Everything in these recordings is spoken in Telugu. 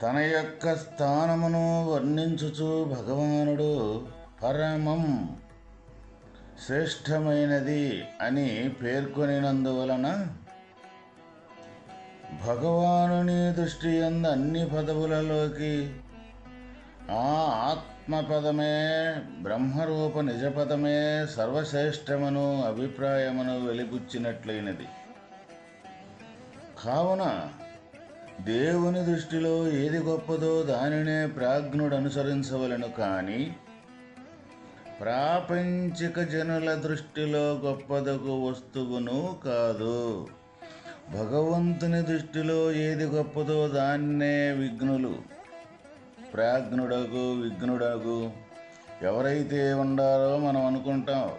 తన యొక్క స్థానమును వర్ణించుచు భగవానుడు పరమం శ్రేష్టమైనది అని పేర్కొనినందువలన భగవానుని దృష్టి అంద అన్ని పదవులలోకి ఆ ఆత్మపదమే బ్రహ్మరూప నిజపదమే సర్వశ్రేష్టమను అభిప్రాయమును వెలిపుచ్చినట్లయినది కావున దేవుని దృష్టిలో ఏది గొప్పదో దానినే ప్రాజ్ఞుడు అనుసరించవలను కానీ ప్రాపంచిక జనుల దృష్టిలో గొప్పదగు వస్తువును కాదు. భగవంతుని దృష్టిలో ఏది గొప్పదో దాన్నే విఘ్నులు. ప్రాజ్ఞుడగు విఘ్నుడగు. ఎవరైతే ఉండారో మనం అనుకుంటాం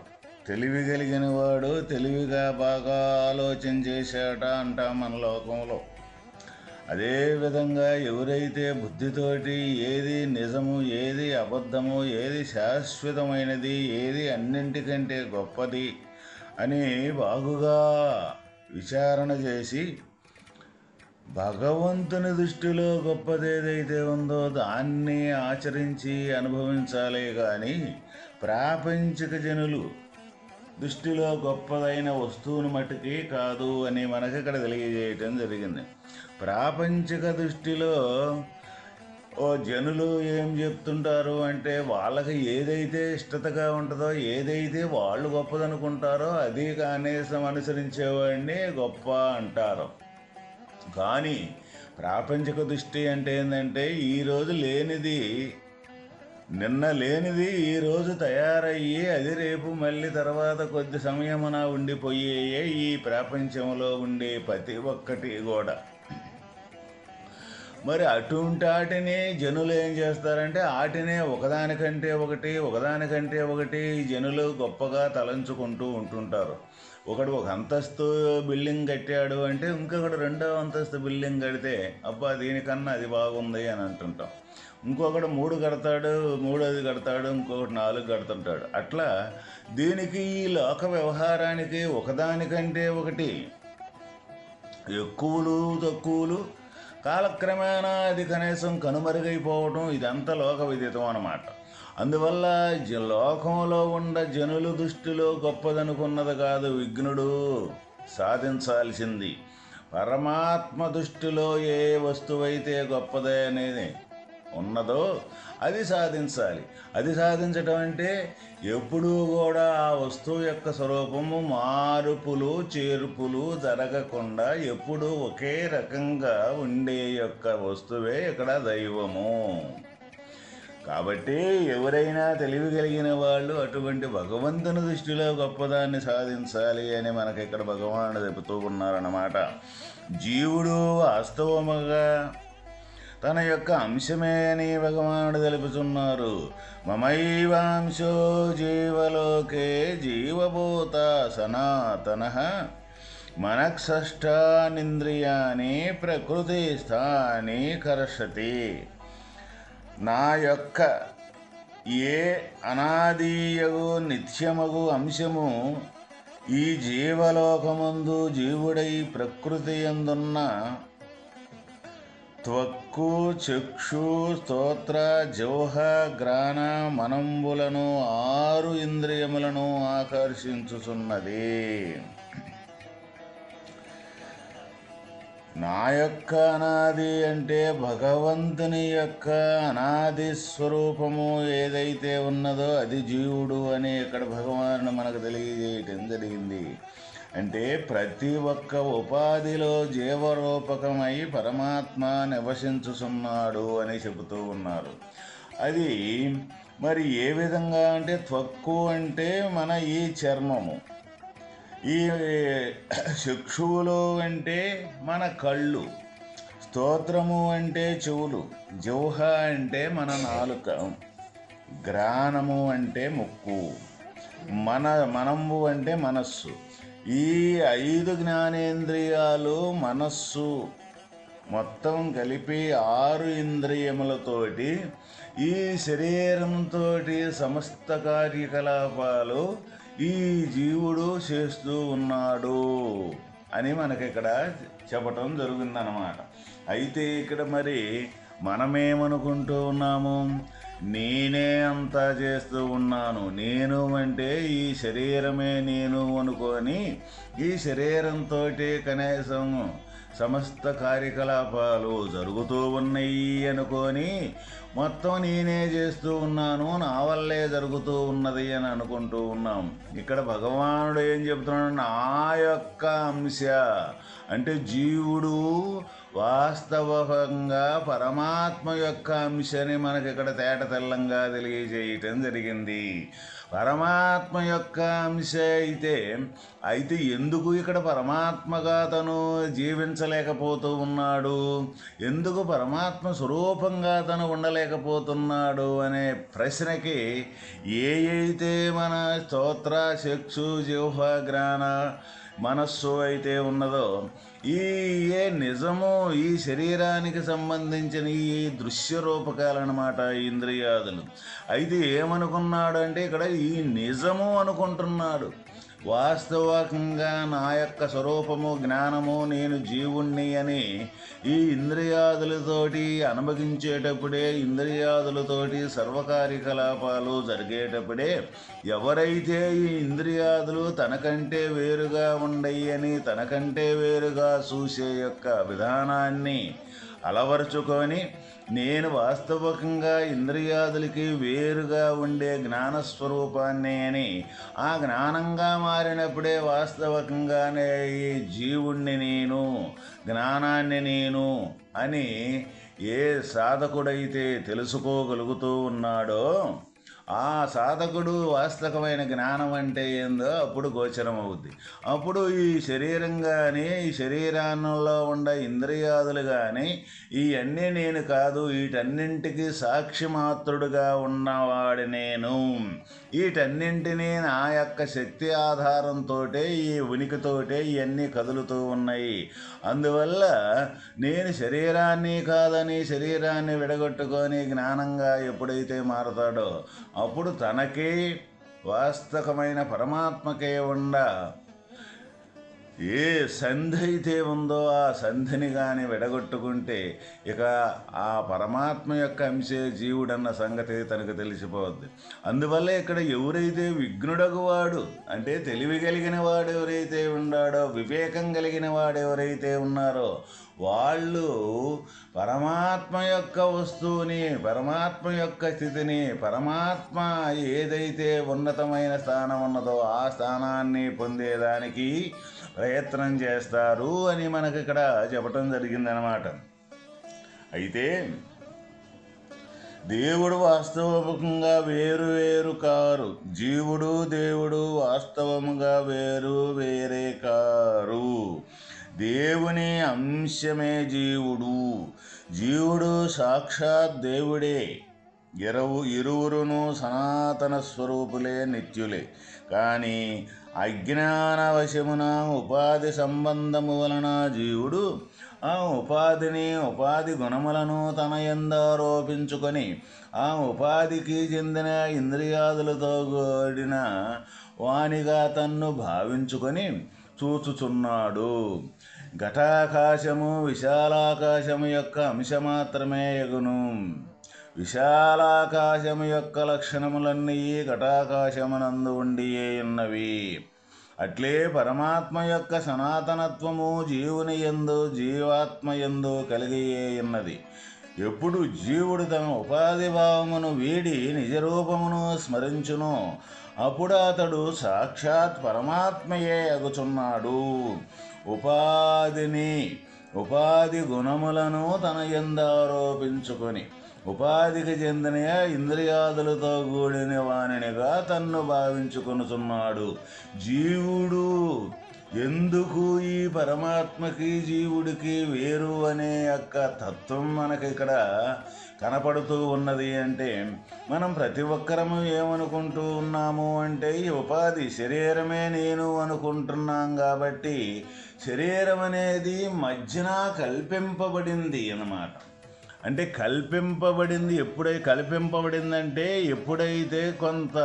తెలివి కలిగిన వాడు తెలివిగా బాగా ఆలోచన చేశాట అంటాం మన లోకంలో. అదేవిధంగా ఎవరైతే బుద్ధితోటి ఏది నిజము ఏది అబద్ధము ఏది శాశ్వతమైనది ఏది అన్నింటికంటే గొప్పది అని బాగుగా విచారణ చేసి భగవంతుని దృష్టిలో గొప్పదేదైతే ఉందో దాన్ని ఆచరించి అనుభవించాలే కానీ ప్రాపంచిక జనులు దృష్టిలో గొప్పదైన వస్తువును మట్టుకి కాదు అని మనకి ఇక్కడ తెలియజేయటం జరిగింది. ప్రాపంచిక దృష్టిలో ఓ జనులు ఏం చెప్తుంటారు అంటే వాళ్ళకి ఏదైతే ఇష్టతగా ఉంటుందో ఏదైతే వాళ్ళు గొప్పదనుకుంటారో అది కనీసం అనుసరించేవాడిని గొప్ప అంటారు. కానీ ప్రాపంచిక దృష్టి అంటే ఏంటంటే ఈరోజు లేనిది నిన్న లేనిది ఈరోజు తయారయ్యి అది రేపు మళ్ళీ తర్వాత కొద్ది సమయమున ఉండిపోయే ఈ ప్రపంచంలో ఉండే ప్రతి ఒక్కటి కూడా. మరి అటువంటి ఆటనే జనులు ఏం చేస్తారంటే ఆటనే ఒకదానికంటే ఒకటి ఒకదానికంటే ఒకటి జనులు గొప్పగా తలంచుకుంటూ ఉంటుంటారు. ఒకడు ఒక అంతస్తు బిల్డింగ్ కట్టాడు అంటే ఇంకొకడు రెండో అంతస్తు బిల్డింగ్ కడితే అబ్బా దీనికన్నా అది బాగుంది అని అంటుంటాం. ఇంకొకడు మూడు కడతాడు మూడోది కడతాడు ఇంకొకటి నాలుగు కడుతుంటాడు. అట్లా దీనికి ఈ లోక వ్యవహారానికి ఒకదానికంటే ఒకటి ఎక్కువలు తక్కువలు కాలక్రమేణా అది కనీసం కనుమరుగైపోవటం ఇదంతా లోక విదితం అన్నమాట. అందువల్ల జ- లోకంలో ఉండ జనుల దృష్టిలో గొప్పదనుకున్నది కాదు విఘ్నుడు సాధించాల్సింది. పరమాత్మ దృష్టిలో ఏ వస్తువైతే గొప్పదే అనేది ఉన్నదో అది సాధించాలి. అది సాధించటం అంటే ఎప్పుడూ కూడా ఆ వస్తువు యొక్క స్వరూపము మార్పులు చేర్పులు జరగకుండా ఎప్పుడూ ఒకే రకంగా ఉండే యొక్క వస్తువే ఇక్కడ దైవము. కాబట్టి ఎవరైనా తెలివి కలిగిన వాళ్ళు అటువంటి భగవంతుని దృష్టిలో గొప్పదాన్ని సాధించాలి అని మనకి ఇక్కడ భగవానుడు చెబుతూ ఉన్నారన్నమాట. జీవుడు వాస్తవముగా తన యొక్క అంశమే నీ భగవానుడు తెలుపుచున్నారు. మమైవాంశో జీవలోకే జీవభూత సనాతన. మనక్షష్టానింద్రియాని ప్రకృతి స్థాని కర్షతి. నా యొక్క ఏ అనాదీయగు నిత్యమగు అంశము ఈ జీవలోకమందు జీవుడై ప్రకృతి ఎందున్న త్వక్కు చక్షు స్తోత్ర జోహ గ్రాణ మనంబులను ఆరు ఇంద్రియములను ఆకర్షించుచున్నది. నా యొక్క అనాది అంటే భగవంతుని యొక్క అనాది స్వరూపము ఏదైతే ఉన్నదో అది జీవుడు అని ఇక్కడ భగవాను మనకు తెలియజేయటం జరిగింది. అంటే ప్రతి ఒక్క ఉపాధిలో జీవరూపకమై పరమాత్మ నివసించుచున్నాడు అని చెబుతూ ఉన్నారు. అది మరి ఏ విధంగా అంటే త్వక్కు అంటే మన ఈ చర్మము. ఈ చక్షువులు అంటే మన కళ్ళు. స్తోత్రము అంటే చెవులు. జౌహ అంటే మన నాలుక. గ్రాణము అంటే ముక్కు. మన మనము అంటే మనస్సు. ఈ ఐదు జ్ఞానేంద్రియాలు మనస్సు మొత్తం కలిపి ఆరు ఇంద్రియములతోటి ఈ శరీరంతో సమస్త కార్యకలాపాలు ఈ జీవుడు చేస్తూ ఉన్నాడు అని మనకి ఇక్కడ చెప్పటం జరుగుతుందన్నమాట అయితే ఇక్కడ మరి మనమేమనుకుంటూ ఉన్నాము? నేనే అంతా చేస్తూ ఉన్నాను. నేను అంటే ఈ శరీరమే నేను అనుకొని ఈ శరీరంతో కనీసం సమస్త కార్యకలాపాలు జరుగుతూ ఉన్నాయి అనుకొని మొత్తం నేనే చేస్తూ ఉన్నాను నా వల్లే జరుగుతూ ఉన్నది అని అనుకుంటూ ఉన్నాం. ఇక్కడ భగవానుడు ఏం చెప్తున్నాడు? నా యొక్క అంశ. అంటే జీవుడు వాస్తవంగా పరమాత్మ యొక్క అంశని మనకి ఇక్కడ తేట తెల్లంగా తెలియజేయటం జరిగింది. పరమాత్మ యొక్క అంశ అయితే అయితే ఎందుకు ఇక్కడ పరమాత్మగా తను జీవించలేకపోతూ ఉన్నాడు? ఎందుకు పరమాత్మ స్వరూపంగా తను ఉండలే లేకపోతున్నాడు అనే ప్రశ్నకి ఏ అయితే మన స్తోత్ర చక్షు జిహ్వ జ్ఞాన మనస్సు అయితే ఉన్నదో ఈ ఏ నిజము ఈ శరీరానికి సంబంధించిన ఈ దృశ్య రూపకాలన్నమాట ఇంద్రియాదులు. అయితే ఏమనుకున్నాడు అంటే ఇక్కడ ఈ నిజము అనుకుంటున్నాడు. వాస్తవంగా నా యొక్క స్వరూపము జ్ఞానము నేను జీవుణ్ణి అని ఈ ఇంద్రియాదులతోటి అనుభవించేటప్పుడే ఇంద్రియాదులతోటి సర్వకార్యకలాపాలు జరిగేటప్పుడే ఎవరైతే ఈ ఇంద్రియాదులు తనకంటే వేరుగా ఉండయ్యని తనకంటే వేరుగా చూసే యొక్క విధానాన్ని అలవరుచుకొని నేను వాస్తవకంగా ఇంద్రియాదులకి వేరుగా ఉండే జ్ఞానస్వరూపాన్ని అని ఆ జ్ఞానంగా మారినప్పుడే వాస్తవకంగానే ఈ జీవుణ్ణి నేను జ్ఞానాన్ని నేను అని ఏ సాధకుడైతే తెలుసుకోగలుగుతూ ఉన్నాడో ఆ సాధకుడు వాస్తవమైన జ్ఞానం అంటే ఏందో అప్పుడు గోచరం అవుద్ది అప్పుడు ఈ శరీరం కానీ ఈ శరీరాన్నంలో ఉండే ఇంద్రియాదులు కానీ ఇవన్నీ నేను కాదు వీటన్నింటికి సాక్షి మాత్రుడుగా ఉన్నవాడు నేను వీటన్నింటినీ నా యొక్క శక్తి ఆధారంతో ఈ ఉనికితోటే ఇవన్నీ కదులుతూ ఉన్నాయి. అందువల్ల నేను శరీరాన్ని కాదని శరీరాన్ని విడగొట్టుకొని జ్ఞానంగా ఎప్పుడైతే మారతాడో అప్పుడు తనకి వాస్తవమైన పరమాత్మకే ఉండ ఏ సంధి అయితే ఉందో ఆ సంధిని కానీ విడగొట్టుకుంటే ఇక ఆ పరమాత్మ యొక్క అంశే జీవుడన్న సంగతి తనకు తెలిసిపోద్ది. అందువల్ల ఇక్కడ ఎవరైతే విఘ్నుడగు వాడు అంటే తెలివి కలిగిన వాడు ఎవరైతే ఉన్నాడో వివేకం కలిగిన వాడు ఎవరైతే ఉన్నారో వాళ్ళు పరమాత్మ యొక్క వస్తువుని పరమాత్మ యొక్క స్థితిని పరమాత్మ ఏదైతే ఉన్నతమైన స్థానం ఉన్నదో ఆ స్థానాన్ని పొందేదానికి ప్రయత్నం చేస్తారు అని మనకి ఇక్కడ చెప్పటం జరిగిందనమాట అయితే దేవుడు వాస్తవముగా వేరు వేరు కారు. జీవుడు దేవుడు వాస్తవముగా వేరు వేరే కారు. దేవుని అంశమే జీవుడు. జీవుడు సాక్షాత్ దేవుడే. ఇరవు ఇరువురును సనాతన స్వరూపులే నిత్యులే. కానీ అజ్ఞానవశమున ఉపాధి సంబంధము వలన జీవుడు ఆ ఉపాధిని ఉపాధి గుణములను తన ఎందారోపించుకొని ఆ ఉపాధికి చెందిన ఇంద్రియాదులతో కూడిన వానిగా తన్ను భావించుకొని చూచుచున్నాడు. ఘటాకాశము విశాలాకాశము యొక్క అంశ మాత్రమే ఎగును. విశాలాకాశము యొక్క లక్షణములన్నీ ఘటాకాశమునందు ఉండియే ఉన్నవి. అట్లే పరమాత్మ యొక్క సనాతనత్వము జీవుని ఎందు జీవాత్మ ఎందు కలిగియే ఉన్నది. ఎప్పుడు జీవుడు తన ఉపాధి భావమును వీడి నిజరూపమును స్మరించును అప్పుడు అతడు సాక్షాత్ పరమాత్మయే అగుచున్నాడు. ఉపాధిని ఉపాధి గుణములను తన ఎందారోపించుకొని ఉపాధికి చెందిన ఇంద్రియాదులతో కూడిన వానినిగా తన్ను భావించుకొనుచున్నాడు. జీవుడు ఎందుకు ఈ పరమాత్మకి జీవుడికి వేరు అనే యొక్క తత్వం మనకి ఇక్కడ కనపడుతూ ఉన్నది అంటే మనం ప్రతి ఒక్కరము ఏమనుకుంటూ ఉన్నాము అంటే ఈ ఉపాధి శరీరమే నేను అనుకుంటున్నాం కాబట్టి శరీరం అనేది మధ్యన కల్పింపబడింది అన్నమాట. అంటే కల్పింపబడింది ఎప్పుడై కల్పింపబడిందంటే ఎప్పుడైతే కొంత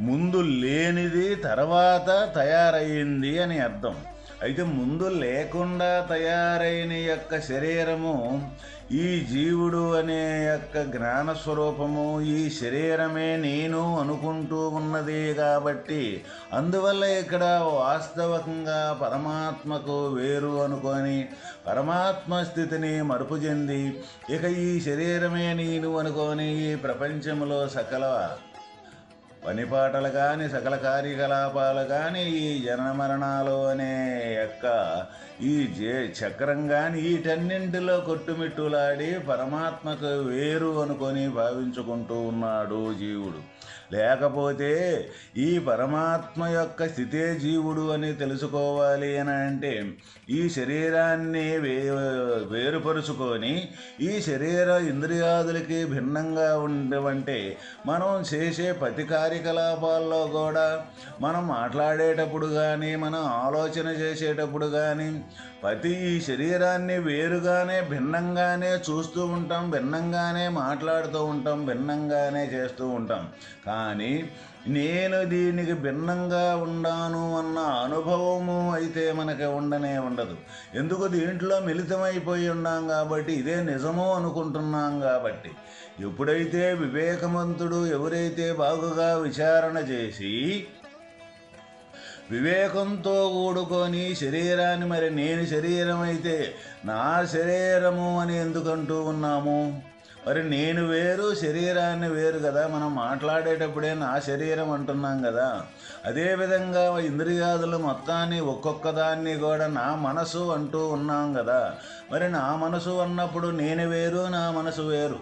ముందు లేనిది తర్వాత తయారయ్యింది అని అర్థం. అయితే ముందు లేకుండా తయారైన యొక్క శరీరము ఈ జీవుడు అనే యొక్క జ్ఞాన స్వరూపము ఈ శరీరమే నేను అనుకుంటూ ఉన్నది కాబట్టి అందువల్ల ఇక్కడ వాస్తవంగా పరమాత్మకు వేరు అనుకొని పరమాత్మ స్థితిని మరుపు చెంది ఇక ఈ శరీరమే నేను అనుకొని ఈ ప్రపంచంలో సకల పనిపాటలు కానీ సకల కార్యకలాపాలు కానీ ఈ జనన మరణాలు అనే యొక్క ఈ జే చక్రం కానీ వీటన్నింటిలో కొట్టుమిట్టులాడి పరమాత్మకు వేరు అనుకొని భావించుకుంటూ ఉన్నాడు జీవుడు. లేకపోతే ఈ పరమాత్మ యొక్క స్థితే జీవుడు అని తెలుసుకోవాలి అని అంటే ఈ శరీరాన్ని వే వేరుపరుచుకొని ఈ శరీర ఇంద్రియాదులకి భిన్నంగా ఉండవంటే మనం చేసే ప్రతి కార్యకలాపాల్లో కూడా మనం మాట్లాడేటప్పుడు కానీ మనం ఆలోచన చేసేటప్పుడు కానీ ప్రతి ఈ శరీరాన్ని వేరుగానే భిన్నంగానే చూస్తూ ఉంటాం భిన్నంగానే మాట్లాడుతూ ఉంటాం భిన్నంగానే చేస్తూ ఉంటాం. కానీ నేను దీనికి భిన్నంగా ఉన్నాను అన్న అనుభవము అయితే మనకి ఉండనే ఉండదు. ఎందుకు దీంట్లో మిళితమైపోయి ఉన్నాం కాబట్టి ఇదే నిజము అనుకుంటున్నాం కాబట్టి. ఎప్పుడైతే వివేకవంతుడు ఎవరైతే బాగుగా విచారణ చేసి వివేకంతో కూడుకొని శరీరాన్ని మరి నేను శరీరం అయితే నా శరీరము అని ఎందుకంటూ ఉన్నాము? మరి నేను వేరు శరీరాన్ని వేరు కదా. మనం మాట్లాడేటప్పుడే నా శరీరం అంటున్నాం కదా. అదేవిధంగా ఇంద్రియాదులు మొత్తాన్ని ఒక్కొక్క దాన్ని కూడా నా మనసు అంటూ ఉన్నాం కదా. మరి నా మనసు అన్నప్పుడు నేను వేరు నా మనసు వేరు.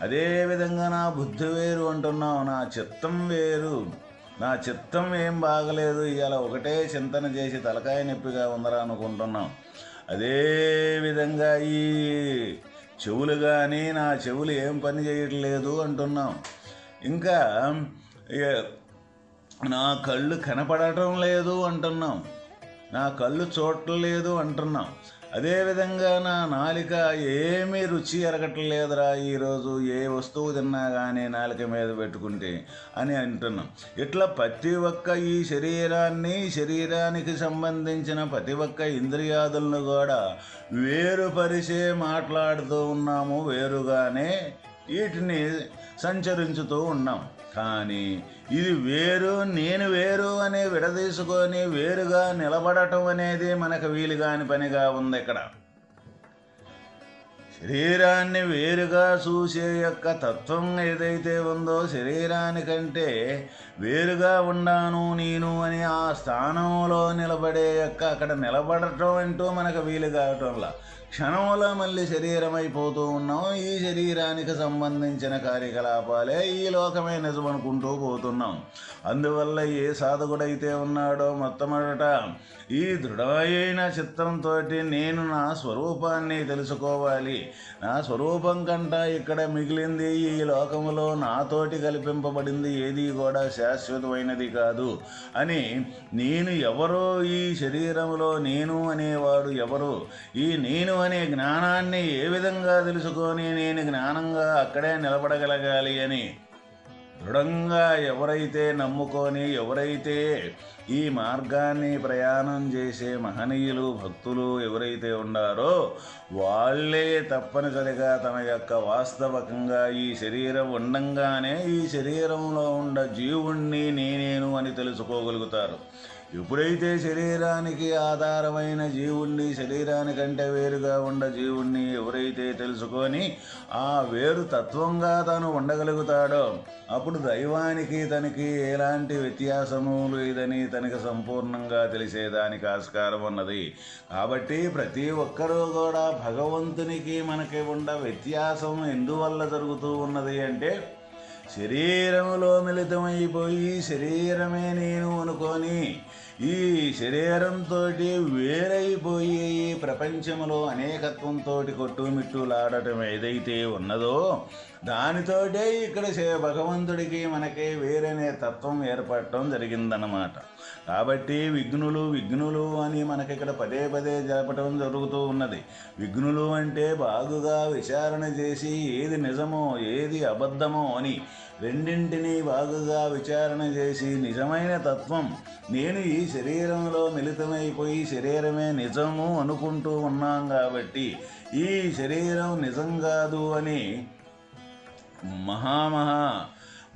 అదేవిధంగా నా బుద్ధి వేరు అంటున్నాం నా చిత్తం వేరు. నా చిత్తం ఏం బాగలేదు. ఇవాళ ఒకటే చింతన చేసి తలకాయ నొప్పిగా ఉందరా అనుకుంటున్నాం. అదేవిధంగా ఈ చెవులు కానీ నా చెవులు ఏం పని చేయట్లేదు అంటున్నాం. ఇంకా నా కళ్ళు కనపడటం లేదు అంటున్నాం. నా కళ్ళు చూడటం లేదు అంటున్నాం. అదేవిధంగా నా నాలిక ఏమీ రుచి ఎరగట్లేదురా ఈరోజు. ఏ వస్తువు తిన్నా కానీ నాలిక మీద పెట్టుకుంటే అని అంటున్నాం. ఇట్లా ప్రతి ఒక్క ఈ శరీరాన్ని శరీరానికి సంబంధించిన ప్రతి ఒక్క ఇంద్రియాదులను కూడా వేరుపరిచే మాట్లాడుతూ ఉన్నాము వేరుగానే వీటిని సంచరించుతూ ఉన్నాం. కానీ ఇది వేరు నేను వేరు అని విడదీసుకొని వేరుగా నిలబడటం అనేది మనకు వీలుగాని పనిగా ఉంది ఇక్కడ. శరీరాన్ని వేరుగా చూసే యొక్క తత్వం ఏదైతే ఉందో శరీరానికంటే వేరుగా ఉన్నాను నేను అని ఆ స్థానంలో నిలబడే యొక్క అక్కడ నిలబడటం అంటూ మనకు వీలు కావటంలా క్షణంలో మళ్ళీ శరీరం అయిపోతూ ఉన్నాం ఈ శరీరానికి సంబంధించిన కార్యకలాపాలే ఈ లోకమే నిజం అనుకుంటూ పోతున్నాం. అందువల్ల ఏ సాధకుడైతే ఉన్నాడో మొట్టమొదట ఈ దృఢమైన చిత్తంతో నేను నా స్వరూపాన్ని తెలుసుకోవాలి. నా స్వరూపం కంట ఇక్కడ మిగిలింది ఈ లోకములో నాతోటి కల్పింపబడింది ఏది కూడా శాశ్వతమైనది కాదు అని నేను ఎవరో ఈ శరీరంలో నేను అనేవాడు ఎవరు? ఈ నేను అనే జ్ఞానాన్ని ఏ విధంగా తెలుసుకొని నేను జ్ఞానంగా అక్కడే నిలబడగలగాలి అని? దృఢంగా ఎవరైతే నమ్ముకొని ఎవరైతే ఈ మార్గాన్ని ప్రయాణం చేసే మహనీయులు భక్తులు ఎవరైతే ఉన్నారో వాళ్ళే తప్పనిసరిగా తన యొక్క వాస్తవకంగా ఈ శరీరం ఉండంగానే ఈ శరీరంలో ఉన్న జీవుణ్ణి నేనేను అని తెలుసుకోగలుగుతారు. ఎప్పుడైతే శరీరానికి ఆధారమైన జీవుణ్ణి శరీరానికంటే వేరుగా ఉన్న జీవుణ్ణి ఎవరైతే తెలుసుకొని ఆ వేరు తత్వంగా తను ఉండగలుగుతాడో అప్పుడు దైవానికి తనకి ఎలాంటి వ్యత్యాసము లేదని తనకి సంపూర్ణంగా తెలిసేదానికి ఆస్కారం ఉన్నది. కాబట్టి ప్రతి ఒక్కరూ కూడా భగవంతునికి మనకి ఉండ వ్యత్యాసం ఎందువల్ల జరుగుతూ ఉన్నది అంటే శరీరములో మిళితమైపోయి శరీరమే నేను అనుకొని ఈ శరీరంతో వేరైపోయి ఈ ప్రపంచంలో అనేకత్వంతో కొట్టుమిట్టులాడటం ఏదైతే ఉన్నదో దానితోటే ఇక్కడ భగవంతుడికి మనకి వేరనే తత్వం ఏర్పడటం జరిగిందన్నమాట. కాబట్టి విఘ్నులు విఘ్నులు అని మనకి ఇక్కడ పదే పదే జరపటం జరుగుతూ ఉన్నది. విఘ్నులు అంటే బాగుగా విచారణ చేసి ఏది నిజమో ఏది అబద్ధమో అని రెండింటినీ బాగుగా విచారణ చేసి నిజమైన తత్వం. నేను ఈ శరీరంలో మిళితమైపోయి శరీరమే నిజము అనుకుంటూ ఉన్నాం కాబట్టి ఈ శరీరం నిజం కాదు అని మహామహా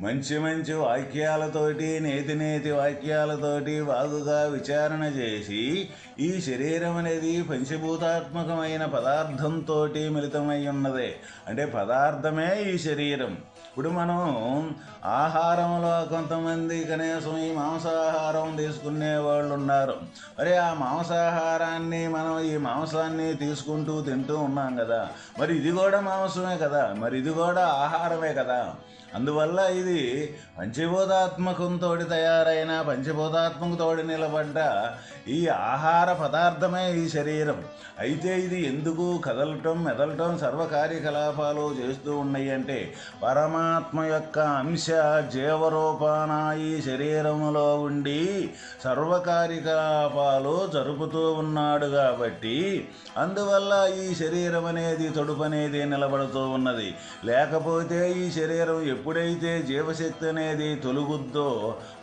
మంచి మంచి వాక్యాలతోటి నేతి నేతి వాక్యాలతోటి బాగుగా విచారణ చేసి ఈ శరీరం అనేది పంచభూతాత్మకమైన పదార్థంతో మిళితమై ఉన్నదే. అంటే పదార్థమే ఈ శరీరం. ఇప్పుడు మనం ఆహారంలో కొంతమంది కనీసం ఈ మాంసాహారం తీసుకునే వాళ్ళు ఉన్నారు. మరి ఆ మాంసాహారాన్ని మనం ఈ మాంసాన్ని తీసుకుంటూ తింటూ ఉన్నాం కదా. మరి ఇది కూడా మాంసమే కదా. మరి ఇది కూడా ఆహారమే కదా. అందువల్ల ఇది పంచభూతాత్మకంతో తయారైన పంచభూతాత్మకతో నిలబడ్డ ఈ ఆహార పదార్థమే ఈ శరీరం. అయితే ఇది ఎందుకు కదలటం మెదలటం సర్వ కార్యకలాపాలు చేస్తూ ఉన్నాయి అంటే పరమాత్మ యొక్క అంశ జీవరూపాన ఈ శరీరములో ఉండి సర్వ కార్యకలాపాలు జరుపుతూ ఉన్నాడు కాబట్టి అందువల్ల ఈ శరీరం అనేది తొడుపు అనేది నిలబడుతూ ఉన్నది. లేకపోతే ఈ శరీరం ఎప్పుడైతే జీవశక్తి అనేది తొలుగుద్దో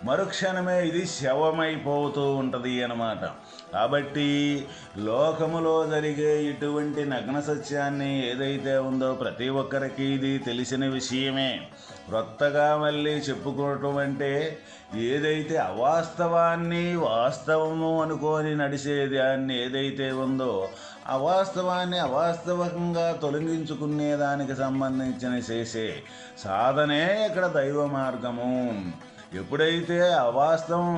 మరుక్షణమే ఇది శవమైపోతూ ఉంటుంది అన్నమాట. కాబట్టి లోకములో జరిగే ఇటువంటి నగ్న సత్యాన్ని ఏదైతే ఉందో ప్రతి ఒక్కరికి ఇది తెలిసిన విషయమే. క్రొత్తగా మళ్ళీ చెప్పుకోవటం అంటే ఏదైతే అవాస్తవాన్ని వాస్తవము అనుకొని నడిచే దాన్ని ఏదైతే ఉందో అవాస్తవాన్ని అవాస్తవంగా తొలగించుకునే దానికి సంబంధించిన చేసే సాధనే ఇక్కడ దైవ మార్గము. ఎప్పుడైతే అవాస్తవం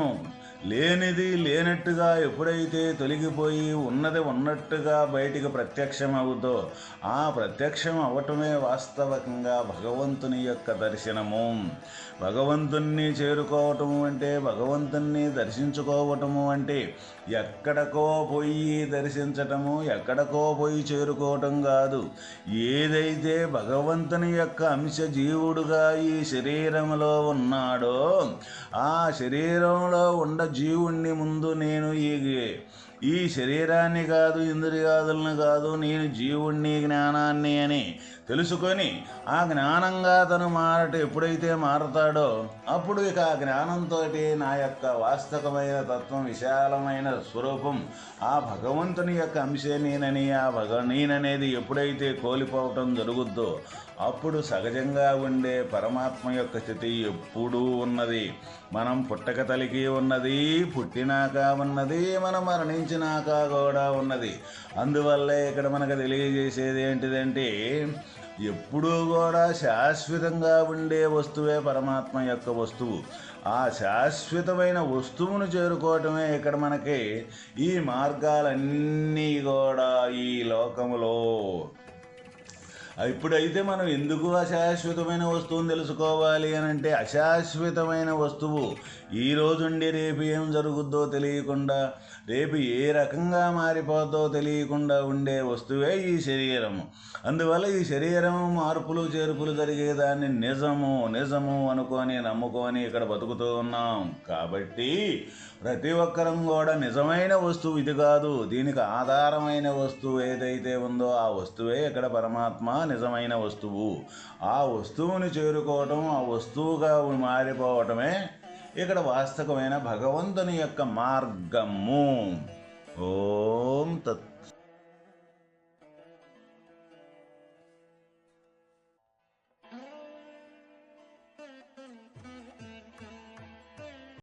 లేనిది లేనట్టుగా ఎప్పుడైతే తొలగిపోయి ఉన్నది ఉన్నట్టుగా బయటికి ప్రత్యక్షం అవుతో ఆ ప్రత్యక్షం అవటమే వాస్తవకంగా భగవంతుని యొక్క దర్శనము. భగవంతుణ్ణి చేరుకోవటము అంటే భగవంతుణ్ణి దర్శించుకోవటము అంటే ఎక్కడికో పోయి దర్శించటము ఎక్కడికో పోయి చేరుకోవటం కాదు. ఏదైతే భగవంతుని యొక్క అంశ జీవుడుగా ఈ శరీరంలో ఉన్నాడో ఆ శరీరంలో ఉన్న జీవుణ్ణి ముందు నేను ఈ ఈ శరీరాన్ని కాదు ఇంద్రియాదులను కాదు నేను జీవుణ్ణి జ్ఞానాన్ని అని తెలుసుకొని ఆ జ్ఞానంగా తను మారట ఎప్పుడైతే మారతాడో అప్పుడు ఇక ఆ జ్ఞానంతో నా యొక్క వాస్తవమైన తత్వం విశాలమైన స్వరూపం ఆ భగవంతుని యొక్క అంశే నేనని ఆ భగ నేననేది ఎప్పుడైతే కోల్పోవటం జరుగుద్దో అప్పుడు సహజంగా ఉండే పరమాత్మ యొక్క స్థితి ఎప్పుడూ ఉన్నది. మనం పుట్టక తలికి ఉన్నది పుట్టినాక ఉన్నది మనం మరణించినాక కూడా ఉన్నది. అందువల్లే ఇక్కడ మనకు తెలియజేసేది ఏంటిదంటే ఎప్పుడూ కూడా శాశ్వతంగా ఉండే వస్తువే పరమాత్మ యొక్క వస్తువు. ఆ శాశ్వతమైన వస్తువును చేరుకోవటమే ఇక్కడ మనకి ఈ మార్గాలన్నీ కూడా ఈ లోకములో ఇప్పుడైతే మనం ఎందుకు అశాశ్వతమైన వస్తువుని తెలుసుకోవాలి అని అంటే అశాశ్వతమైన వస్తువు ఈ రోజుండి రేపు ఏం జరుగుద్దో తెలియకుండా రేపు ఏ రకంగా మారిపోద్దో తెలియకుండా ఉండే వస్తువే ఈ శరీరము. అందువల్ల ఈ శరీరం మార్పులు చేర్పులు జరిగేదాన్ని నిజము నిజము అనుకొని నమ్ముకొని ఇక్కడ బతుకుతూ ఉన్నాం. కాబట్టి ప్రతి ఒక్కరం కూడా నిజమైన వస్తువు ఇది కాదు. దీనికి ఆధారమైన వస్తువు ఏదైతే ఉందో ఆ వస్తువే ఇక్కడ పరమాత్మ నిజమైన వస్తువు. ఆ వస్తువుని చేరుకోవటం ఆ వస్తువుగా మారిపోవటమే ఇక్కడ వాస్తవమైన భగవంతుని యొక్క మార్గము. ఓం తత్